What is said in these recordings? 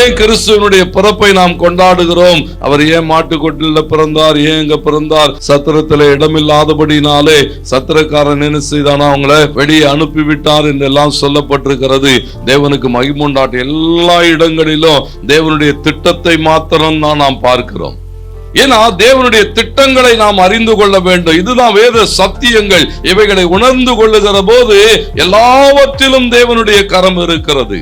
ஏன் கிறிஸ்துவனுடைய பிறப்பை நாம் கொண்டாடுகிறோம்? அவர் ஏன் மாட்டுக்கொட்டில பிறந்தார்? ஏன் இங்க பிறந்தார்? சத்திரத்துல இடமில்லாதபடினாலே சத்திரக்காரன் என்ன செய்தானா? அவங்கள வெளியே அனுப்பி விட்டார் என்று எல்லாம் சொல்லப்பட்டிருக்கிறது. தேவனுக்கு மகிமுண்டாட்டு எல்லா இடங்களிலும் தேவனுடைய திட்டத்தை மாத்திரம் தான் நாம் பார்க்கிறோம். ஏன்னா தேவனுடைய திட்டங்களை நாம் அறிந்து கொள்ள வேண்டும். இதுதான் வேத சத்தியங்கள். இவைகளை உணர்ந்து கொள்ளுகிற போது எல்லாவற்றிலும் தேவனுடைய கரம் இருக்கிறது.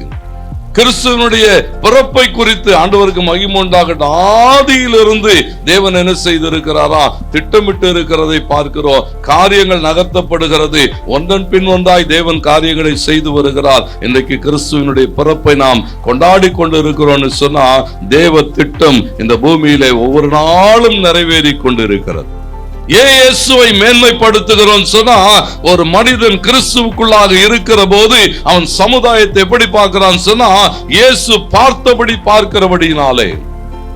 கிறிஸ்துவனுடைய பிறப்பை குறித்து ஆண்டவருக்கு மகிமுண்டாகட்டும் ஆதியிலிருந்து தேவன் என்ன செய்திருக்கிறாரா? திட்டமிட்டு இருக்கிறதை பார்க்கிறோம். காரியங்கள் நகர்த்தப்படுகிறது. ஒன்றன் பின் ஒன்றாய் தேவன் காரியங்களை செய்து வருகிறார். இன்றைக்கு கிறிஸ்துவனுடைய பிறப்பை நாம் கொண்டாடி கொண்டு இருக்கிறோம்னு சொன்னா தேவ திட்டம் இந்த பூமியிலே ஒவ்வொரு நாளும் நிறைவேறி கொண்டிருக்கிறது. இயேசுவை மேன்மைப்படுத்துகிறோம் சொன்னா ஒரு மனிதன் கிறிஸ்துவுக்குள்ளாக இருக்கிற போது அவன் சமுதாயத்தை எப்படி பார்க்கிறான் சொன்னா இயேசு பார்த்தபடி பார்க்கிறபடினாலே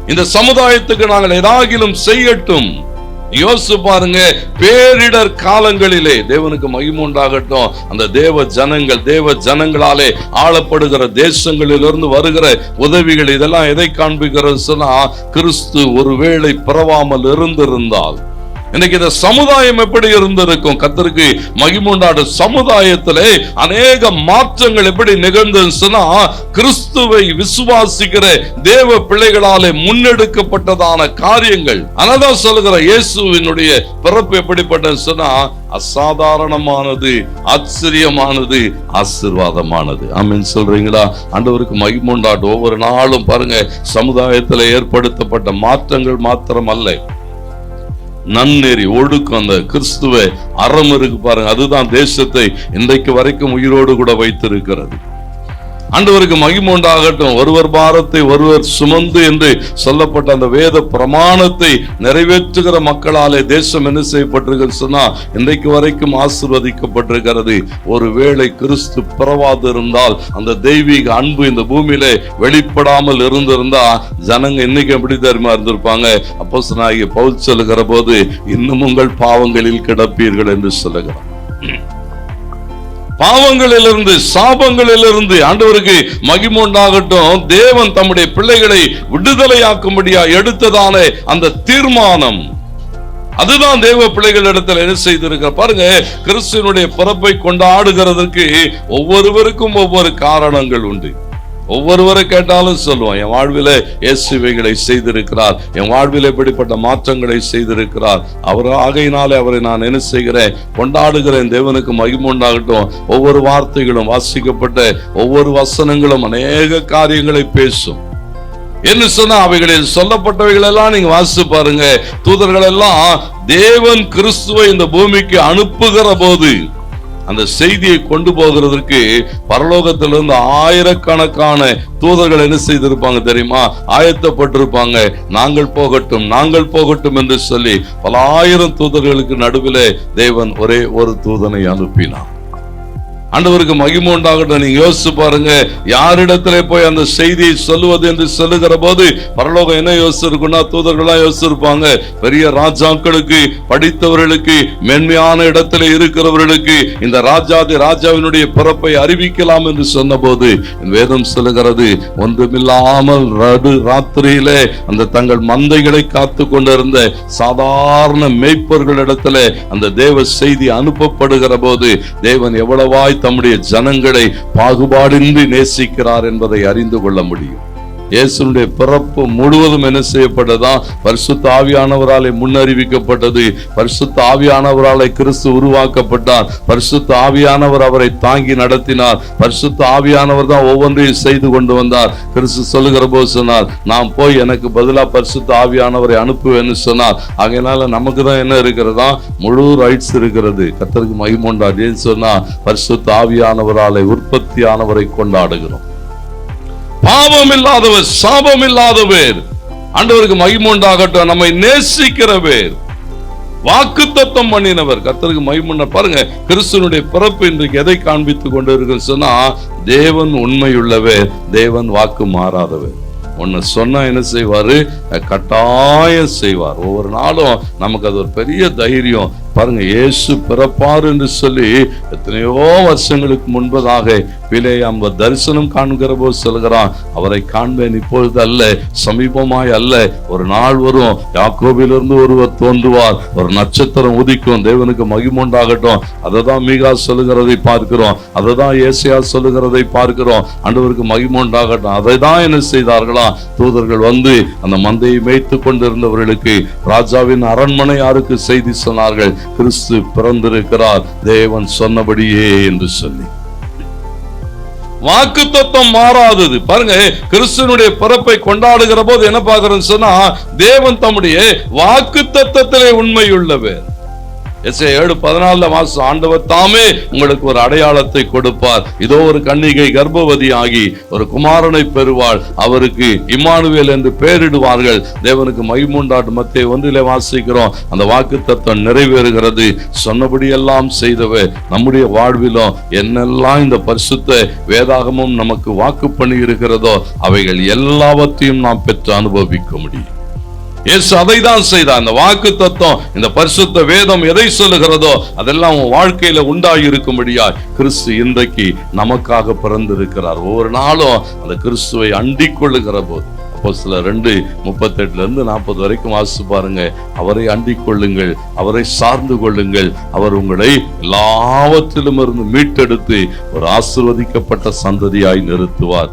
இந்த சமுதாயத்துக்கு நாங்கள் ஏதாகிலும் செய்யட்டும். யோசிச்சு பாருங்க பேரிடர் காலங்களிலே தேவனுக்கு மகிமுண்டாகட்டும் அந்த தேவ ஜனங்கள் தேவ ஜனங்களாலே ஆளப்படுகிற தேசங்களிலிருந்து வருகிற உதவிகள் இதெல்லாம் எதை காண்பிக்கிறது சொன்னா கிறிஸ்து ஒருவேளை பிறவாமல் இருந்திருந்தால். இன்னைக்கு இந்த சமுதாயம் எப்படி இருந்திருக்கும்? கத்தருக்கு மகிமுண்டாடு சமுதாயத்திலே அநேக மாற்றங்கள் எப்படி நிகழ்ந்ததுன்னு சொன்னா கிறிஸ்துவை விசுவாசிக்கிற தேவ பிள்ளைகளாலே முன்னெடுக்கப்பட்டதான காரியங்கள். அனதான் சொல்லுகிற இயேசுவினுடைய பிறப்பு எப்படிப்பட்டதுன்னா அசாதாரணமானது ஆச்சரியமானது ஆசிர்வாதமானது. ஆமென். சொல்றீங்களா? ஆண்டவருக்கு மகிமுண்டாட்டு ஒவ்வொரு நாளும் பாருங்க சமுதாயத்தில் ஏற்படுத்தப்பட்ட மாற்றங்கள் மாத்திரம் அல்ல நன்னெறி ஒழுக்கம் அந்த கிறிஸ்துவ அறம் இருக்கு பாருங்க. அதுதான் தேசத்தை இன்றைக்கு வரைக்கும் உயிரோடு கூட வைத்திருக்கிறது. ஆண்டவருக்கு மகிமோண்டாகட்டும் ஒருவர் பாரத்தை ஒருவர் சுமந்து என்று சொல்லப்பட்ட அந்த வேத பிரமாணத்தை நிறைவேற்றுகிற மக்களாலே தேசம் என்ன செய்யப்பட்டிருக்கு சொன்னா இன்றைக்கு வரைக்கும் ஆசிர்வதிக்கப்பட்டிருக்கிறது. ஒருவேளை கிறிஸ்து பிறவாது இருந்தால் அந்த தெய்வீக அன்பு இந்த பூமியில வெளிப்படாமல் இருந்திருந்தா ஜனங்க இன்னைக்கு எப்படி தெரியுமா இருந்திருப்பாங்க? அப்போ பவுல் சொல்லுகிற போது இன்னும் உங்கள் பாவங்களில் கிடப்பீர்கள் என்று சொல்லுகிறார். பாவங்களிலிருந்து சாபங்களிலிருந்து ஆண்டவருக்கு மகிமுண்டாகட்டும். தேவன் தம்முடைய பிள்ளைகளை விடுதலையாக்கும்படியா எடுத்ததான அந்த தீர்மானம். அதுதான் தேவ பிள்ளைகள் இடத்துல என்ன செய்திருக்கிற பாருங்க கிறிஸ்துவனுடைய பிறப்பை கொண்டாடுகிறதுக்கு ஒவ்வொருவருக்கும் ஒவ்வொரு காரணங்கள் உண்டு. ஒவ்வொருவரை கேட்டாலும் சொல்லுவோம் என் வாழ்வில இயேசுவைகளை செய்திருக்கிறார். என் வாழ்வில் எப்படிப்பட்ட மாற்றங்களை செய்திருக்கிறார். அவர் ஆகையினாலே அவரை நான் என்ன செய்கிறேன்? கொண்டாடுகிறேன். தேவனுக்கு மகிமுண்டாகட்டும் ஒவ்வொரு வார்த்தைகளும் வாசிக்கப்பட்ட ஒவ்வொரு வசனங்களும் அநேக காரியங்களை பேசும். என்ன சொன்னா அவைகளில் சொல்லப்பட்டவைகள் எல்லாம் நீங்க வாசித்து பாருங்க. தூதர்கள் எல்லாம் தேவன் கிறிஸ்துவை இந்த பூமிக்கு அனுப்புகிற போது அந்த செய்தியை கொண்டு போகிறதற்கு பரலோகத்திலிருந்து ஆயிரக்கணக்கான தூதர்கள் என்ன செய்திருப்பாங்க தெரியுமா? ஆயத்தப்பட்டிருப்பாங்க. நாங்கள் போகட்டும் நாங்கள் போகட்டும் என்று சொல்லி பல ஆயிரம் தூதர்களுக்கு நடுவில் தேவன் ஒரே ஒரு தூதனை அனுப்பினான் ஆண்டவருக்கு மகிமை உண்டாகட்டும். நீங்க யோசிச்சு பாருங்க. யாரிடத்திலே போய் அந்த செய்தியை சொல்லுவது என்று சொல்லுகிற போது பரலோகம் என்ன யோசிச்சிருக்குன்னா தூதர்களா யோசிச்சிருப்பாங்க. பெரிய ராஜாக்களுக்கு படித்தவர்களுக்கு மென்மையான இடத்துல இருக்கிறவர்களுக்கு இந்த ராஜாதி ராஜாவினுடைய பிறப்பை அறிவிக்கலாம் என்று சொன்னபோது வேதம் சொல்லுகிறது ஒன்றுமில்லாமல் ரடு ராத்திரியிலே அந்த தங்கள் மந்தைகளை காத்து கொண்டிருந்த சாதாரண மேய்ப்பர்களிடத்துல அந்த தேவ செய்தி அனுப்பப்படுகிற போது தேவன் எவ்வளவாய் தம்முடைய ஜனங்களை பாகுபாடின்றி நேசிக்கிறார் என்பதை அறிந்து கொள்ள முடியும். இயேசுனுடைய பிறப்பு முழுவதும் என்ன செய்யப்பட்டதா? பரிசுத்த ஆவியானவராலே முன்னறிவிக்கப்பட்டது. பரிசுத்த ஆவியானவராலே கிறிஸ்து உருவாக்கப்பட்டார். பரிசுத்த ஆவியானவர் அவரை தாங்கி நடத்தினார். பரிசுத்த ஆவியானவர் தான் ஒவ்வொன்றையும் செய்து கொண்டு வந்தார். கிறிஸ்து சொல்லுகிற போது சொன்னார் நான் போய் எனக்கு பதிலாக பரிசுத்த ஆவியானவரை அனுப்புவேன்னு சொன்னார். அதனால நமக்கு தான் என்ன இருக்கிறதா? முழு ரைட்ஸ் இருக்கிறது. கத்தருக்கு மகிமொண்டார் ஏன்னு சொன்னா பரிசுத்த ஆவியானவராலே உற்பத்தியானவரை கொண்டாடுகிறோம். பாவம் இல்லாதவர் சாபம் இல்லாதவர் ஆண்டவருக்கு மகிமுண்டாகட்டும் நம்மை நேசிக்கிறவர். வாக்கு தத்தம் பண்ணினவர். கர்த்தருக்கு மகிமுண்ட பாருங்க கிறிஸ்துவனுடைய பிறப்பு இன்றைக்கு எதை காண்பித்துக் கொண்டு இருக்கு சொன்னா தேவன் உண்மையுள்ளவர் தேவன் வாக்கு மாறாதவர். ஒன்னு சொன்னா என்ன செய்வாரு? கட்டாயம் செய்வார். ஒவ்வொரு நாளும் நமக்கு அது ஒரு பெரிய தைரியம். பாருங்க இயேசு பிறப்பார் என்று சொல்லி எத்தனையோ வருஷங்களுக்கு முன்பதாக பிலேயாம் தரிசனம் காண்கிற போது சொல்கிறான் அவரை காண்பேன் இப்பொழுது அல்ல சமீபமாய் அல்ல. ஒரு நாள் வரும் யாக்கோபிலிருந்து ஒருவர் தோன்றுவார் ஒரு நட்சத்திரம் உதிக்கும் தேவனுக்கு மகிமுண்டாகட்டும் அதை தான் மீகா சொல்லுகிறதை பார்க்கிறோம் அதை தான் ஏசியா சொல்லுகிறதை பார்க்கிறோம் ஆண்டவருக்கு மகிமுண்டாகட்டும் அதை தான் என்ன செய்தார்களா? தூதர்கள் வந்து அந்த மந்தையை மேய்த்து கொண்டிருந்தவர்களுக்கு ராஜாவின் அரண்மனை யாருக்கு செய்தி சொன்னார்கள். கிறிஸ்து பிறந்திருக்கிறார். தேவன் சொன்னபடியே என்று சொல்லி. வாக்கு தத்துவம் மாறாதது. பாருங்க கிறிஸ்தனுடைய பிறப்பை கொண்டாடுகிற போது என்ன பார்க்கிறோம் சொன்னா தேவன் தம்முடைய வாக்கு தத்துவத்திலே உண்மையுள்ளவர். எஸ்ஏ ஏழு பதினாலுல மாசம் ஆண்டவர் தாமே உங்களுக்கு ஒரு அடையாளத்தை கொடுப்பார். இதோ ஒரு கன்னிகை கர்ப்பவதி ஆகி ஒரு குமாரனை பெறுவாள். அவருக்கு இம்மானுவேல் என்று பெயரிடுவார்கள் தேவனுக்கு மகிமுண்டாட்டு மத்திய ஒன்றிலே வாசிக்கிறோம். அந்த வாக்கு தத்துவம் நிறைவேறுகிறது. சொன்னபடியெல்லாம் செய்தவர் நம்முடைய வாழ்விலும் என்னெல்லாம் இந்த பரிசுத்த வேதாகமும் நமக்கு வாக்கு பண்ணி இருக்கிறதோ அவைகள் எல்லாவற்றையும் நாம் பெற்று அனுபவிக்க முடியும். இயேசு அதை தான் செய்தார். அந்த வாக்கு தத்துவம் இந்த பரிசுத்த வேதம் எதை சொல்லுகிறதோ அதெல்லாம் உன் வாழ்க்கையில உண்டாயிருக்கும்படியா கிறிஸ்து இன்றைக்கு நமக்காக பிறந்திருக்கிறார். ஒவ்வொரு நாளும் அந்த கிறிஸ்துவை அண்டிக் கொள்ளுகிற போது அப்போ சில ரெண்டு முப்பத்தெட்டுல இருந்து நாற்பது வரைக்கும் வாசிச்சு பாருங்க. அவரை அண்டிக் கொள்ளுங்கள் அவரை சார்ந்து கொள்ளுங்கள். அவர் உங்களை எல்லாவற்றிலும் இருந்து மீட்டெடுத்து ஒரு ஆசிர்வதிக்கப்பட்ட சந்ததியாய் நிறுத்துவார்.